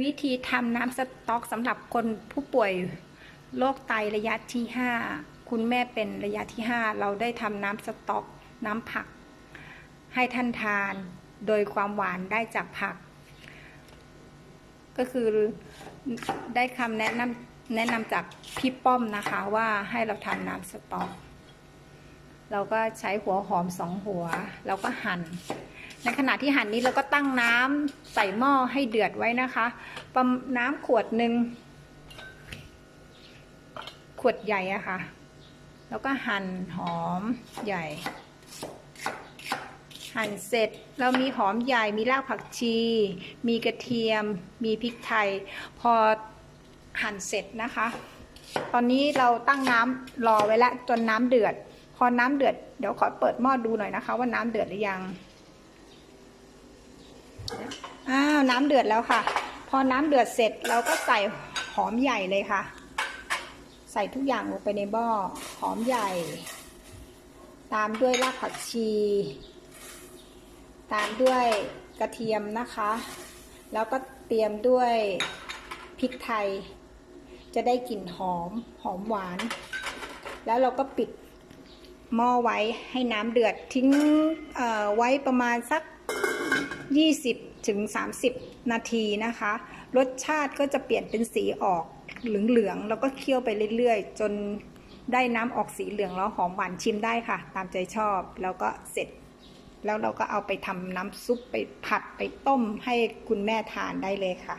วิธีทำน้ำสต๊อกสำหรับคนผู้ป่วยโรคไตระยะที่ 5 คุณแม่เป็นระยะที่ 5 เราได้ทำน้ำสต๊อกน้ำผัก ให้ท่านทานโดยความหวานได้จากผัก ก็คือได้คำแนะนำแนะนำจากพี่ป้อมนะคะว่าให้เราทำน้ำสต๊อก เราก็ใช้หัวหอมสองหัวเราก็หั่น ในขณะที่หั่นนี้เราก็ตั้งน้ำใส่หม้อให้เดือดไว้นะคะประมน้ำขวดหนึ่งขวดใหญ่อะค่ะ แล้วก็หั่นหอมใหญ่ หั่นเสร็จเรามีหอมใหญ่มีรากผักชี มีกระเทียม มีพริกไทย พอหั่นเสร็จนะคะ ตอนนี้เราตั้งน้ำรอไว้แล้วจนน้ำเดือด พอน้ำเดือดเดี๋ยวขอเปิดหม้อดูหน่อยนะคะ ว่าน้ำเดือดหรือยัง อ้าวน้ำเดือดแล้วค่ะ พอน้ำเดือดเสร็จเราก็ใส่หอมใหญ่เลยค่ะ ใส่ทุกอย่างลงไปในหม้อหอมใหญ่ ตามด้วยรากผักชี ตามด้วยกระเทียมนะคะ แล้วก็เตรียมด้วยพริกไทย จะได้กลิ่นหอมหอมหวาน แล้วเราก็ปิดหม้อไว้ให้น้ำเดือดทิ้งไว้ประมาณสัก 20ถึง30 นาทีนะคะ รสชาติก็จะเปลี่ยนเป็นสีออกเหลืองๆแล้วก็เคี่ยวไปเรื่อยๆ จนได้น้ำออกสีเหลืองแล้วหอมหวานชิมได้ค่ะ ตามใจชอบแล้วก็เสร็จ แล้วเราก็เอาไปทำน้ำซุปไปผัดไปต้มให้คุณแม่ทานได้เลยค่ะ